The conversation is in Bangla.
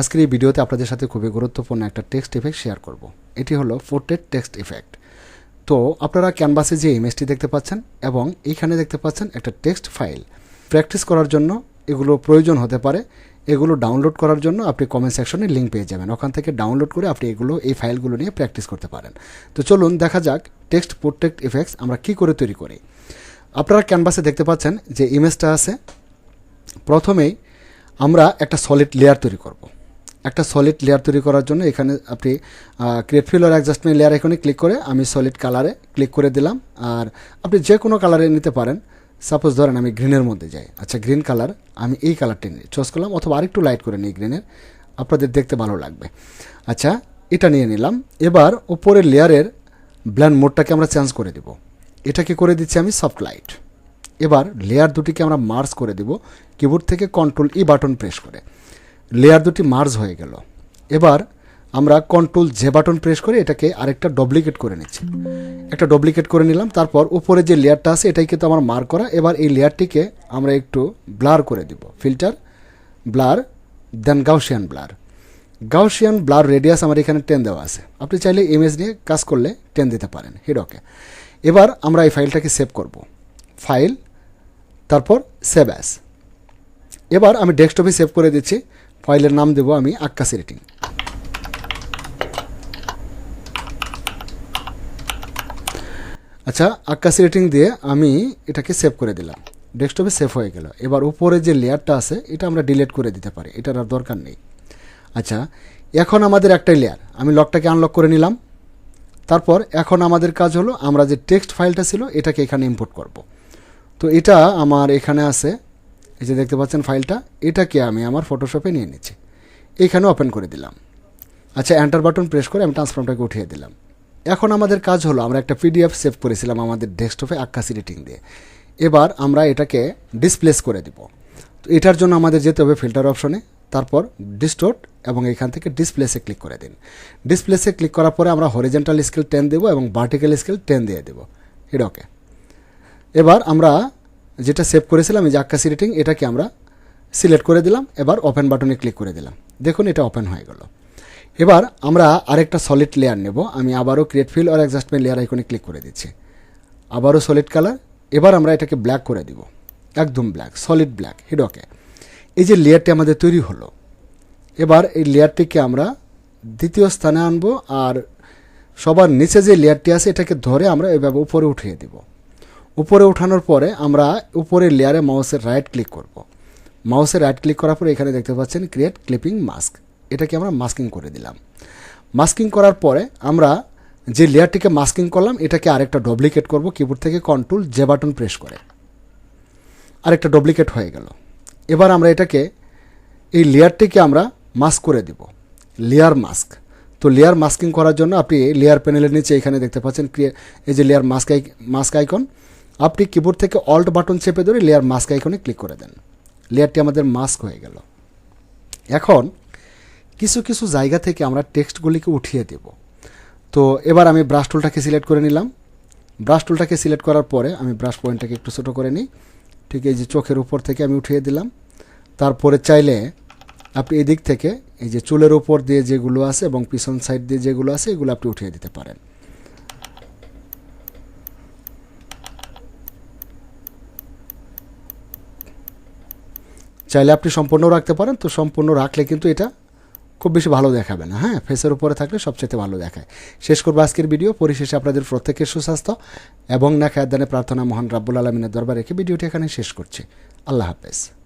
আজকের এই ভিডিওতে আপনাদের সাথে খুবই গুরুত্বপূর্ণ একটা টেক্সট ইফেক্ট শেয়ার করব। এটি হলো পোর্ট্রেট টেক্সট ইফেক্ট তো আপনারা ক্যানভাসে যে ইমেজটি দেখতে পাচ্ছেন এবং এইখানে দেখতে পাচ্ছেন একটা টেক্সট ফাইল প্র্যাকটিস করার জন্য এগুলো প্রয়োজন হতে পারে। এগুলো ডাউনলোড করার জন্য আপনি কমেন্ট সেকশনে লিঙ্ক পেয়ে যাবেন। ওখান থেকে ডাউনলোড করে আপনি এগুলো, এই ফাইলগুলো নিয়ে প্র্যাকটিস করতে পারেন। তো চলুন দেখা যাক টেক্সট পোর্ট্রেট ইফেক্টস আমরা কী করে তৈরি করি। আপনারা ক্যানভাসে দেখতে পাচ্ছেন যে ইমেজটা আছে। প্রথমেই আমরা একটা সলিড লেয়ার তৈরি করব। একটা সলিড লেয়ার তৈরি করার জন্য এখানে আপনি ক্রিয়েট ফিল আর অ্যাডজাস্টমেন্ট লেয়ার এখানে ক্লিক করে আমি সলিড কালারে ক্লিক করে দিলাম। আর আপনি যে কোনো কালারে নিতে পারেন। সাপোজ ধরেন আমি গ্রিনের মধ্যে যাই। আচ্ছা গ্রিন কালার আমি এই কালারটি নিই চয়েস করলাম অথবা আরেকটু লাইট করে নিই গ্রিনের আপনাদের দেখতে ভালো লাগবে। আচ্ছা এটা নিয়ে নিলাম। এবার উপরের লেয়ারের ব্ল্যান্ড মোডটাকে আমরা চেঞ্জ করে দেব। এটাকে করে দিচ্ছি আমি সফট লাইট এবার লেয়ার দুটিকে আমরা মার্স করে দেব। কিবোর্ড থেকে কন্ট্রোল ই বাটন প্রেস করে। লেয়ার দুটি মার্জ হয়ে গেল। এবার আমরা কন্ট্রোল জে বাটন প্রেস করে এটাকে আরেকটা ডুপ্লিকেট করে নিচ্ছি। একটা ডুপ্লিকেট করে নিলাম, তারপর উপরে যে লেয়ারটা আছে এটাই কিন্তু আমার মার্ক করা। এবার এই লেয়ারটিকে আমরা একটু ব্লার করে দিব। Filter blur then Gaussian blur Gaussian blur radius আমার এখানে টেন দেওয়া আছে। আপনি চাইলে ইমেজ নিয়ে কাজ করলে টেন দিতে পারেন হিডোকে এবার আমরা এই ফাইলটাকে সেভ করব। ফাইল তারপর সেভ অ্যাস এবার আমি ডেস্কটপে সেভ করে দিচ্ছি। ফাইলের নাম দেবো আমি আক্কাসি রেটিং আচ্ছা আক্কাসি রেটিং দিয়ে আমি এটাকে সেভ করে দিলাম। ডেস্কটপে সেভ হয়ে গেল। এবার উপরে যে লেয়ারটা আছে, এটা আমরা ডিলিট করে দিতে পারি। এটার আর দরকার নেই। আচ্ছা এখন আমাদের একটাই লেয়ার। আমি লকটাকে আনলক করে নিলাম। তারপর এখন আমাদের কাজ হলো, আমরা যে টেক্সট ফাইলটা ছিল, এটাকে এখানে ইম্পোর্ট করব। তো এটা আমার এখানে আছে এই যে দেখতে পাচ্ছেন ফাইলটা, এটাকে আমি আমার ফটোশপে নিয়ে নিচ্ছি। এইখানে ওপেন করে দিলাম। আচ্ছা এন্টার বাটন প্রেস করে আমি ট্রান্সফর্মটাকে উঠিয়ে দিলাম। এখন আমাদের কাজ হলো, আমরা একটা পিডিএফ সেভ করেছিলাম আমাদের ডেস্কটপে আক্কাসি রেটিং দিয়ে। এবার আমরা এটাকে ডিসপ্লেস করে দিব। তো এটার জন্য আমাদের যেতে হবে ফিল্টার অপশনে তারপর ডিস্টোর্ট এবং এখান থেকে ডিসপ্লেসে ক্লিক করে দিন। ডিসপ্লেসে ক্লিক করার পরে আমরা হরিজেন্টাল স্কেল টেন দেবো এবং ভার্টিক্যাল স্কেল টেন দিয়ে দেবো। এটা ওকে এবার আমরা যেটা সেভ করেছিলাম, এই যে আক্কাসি রেটিং এটাকে আমরা সিলেক্ট করে দিলাম, এবার ওপেন বাটনে ক্লিক করে দিলাম। দেখুন, এটা ওপেন হয়ে গেল। এবার আমরা আরেকটা সলিড লেয়ার নেব। আমি আবারও ক্রিয়েট ফিল আর অ্যাডজাস্টমেন্ট লেয়ার আইকনে ক্লিক করে দিচ্ছি। আবারও সলিড কালার এবার আমরা এটাকে ব্ল্যাক করে দিব। একদম ব্ল্যাক সলিড ব্ল্যাক হিডোকে এই যে লেয়ারটি আমাদের তৈরি হলো। এবার এই লেয়ারটিকে আমরা দ্বিতীয় স্থানে আনব আর সবার নিচে যে লেয়ারটি আছে, এটাকে ধরে আমরা এভাবে উপরে উঠিয়ে দিব। উপরে ওঠানোর পরে আমরা উপরের লেয়ারে মাউসের রাইট ক্লিক করব। মাউসের রাইট ক্লিক করার পরে এখানে দেখতে পাচ্ছেন ক্রিয়েট ক্লিপিং মাস্ক এটাকে আমরা মাস্কিং করে দিলাম। মাস্কিং করার পরে আমরা যে লেয়ারটিকে মাস্কিং করলাম, এটাকে আরেকটা ডুপ্লিকেট করব। কিবোর্ড থেকে কন্ট্রোল জে বাটন প্রেস করে। আরেকটা ডুপ্লিকেট হয়ে গেল। এবার আমরা এটাকে, এই লেয়ারটিকে আমরা মাস্ক করে দিব। লেয়ার মাস্ক তো লেয়ার মাস্কিং করার জন্য আপনি লেয়ার প্যানেলের নিচে এখানে দেখতে পাচ্ছেন এই যে লেয়ার মাস্ক মাস্ক আইকন আপনি কিবোর্ড থেকে অল্ট বাটন চেপে ধরে লেয়ার মাস্ক আইকনে ক্লিক করে দেন। লেয়ারটি আমাদের মাস্ক হয়ে গেল। এখন, কিছু কিছু জায়গা থেকে আমরা টেক্সটগুলিকে উঠিয়ে দেব। তো এবার আমি ব্রাশ টুলটাকে সিলেক্ট করে নিলাম। ব্রাশ টুলটাকে সিলেক্ট করার পরে আমি ব্রাশ পয়েন্টটাকে একটু ছোটো করে নিই। ঠিক এই যে চোখের উপর থেকে আমি উঠিয়ে দিলাম। তারপরে চাইলে আপনি এদিক থেকে এই যে চুলের উপর দিয়ে যেগুলো আছে এবং পিছন সাইড দিয়ে যেগুলো আছে, এগুলো আপনি উঠিয়ে দিতে পারেন। চাইলে আপনি সম্পূর্ণ রাখতে পারেন, তো সম্পূর্ণ রাখলে কিন্তু এটা খুব বেশি ভালো দেখাবে না। হ্যাঁ ফেসের উপরে থাকলে সবচেয়ে ভালো দেখায়। শেষ করব আজকের ভিডিও পরিশেষে আপনাদের প্রত্যেকের সুস্বাস্থ্য এবং না খায়াদানে প্রার্থনা মহান রাব্বুল আলমিনের দরবার রেখে ভিডিওটি এখানে শেষ করছি। আল্লাহ হাফেজ।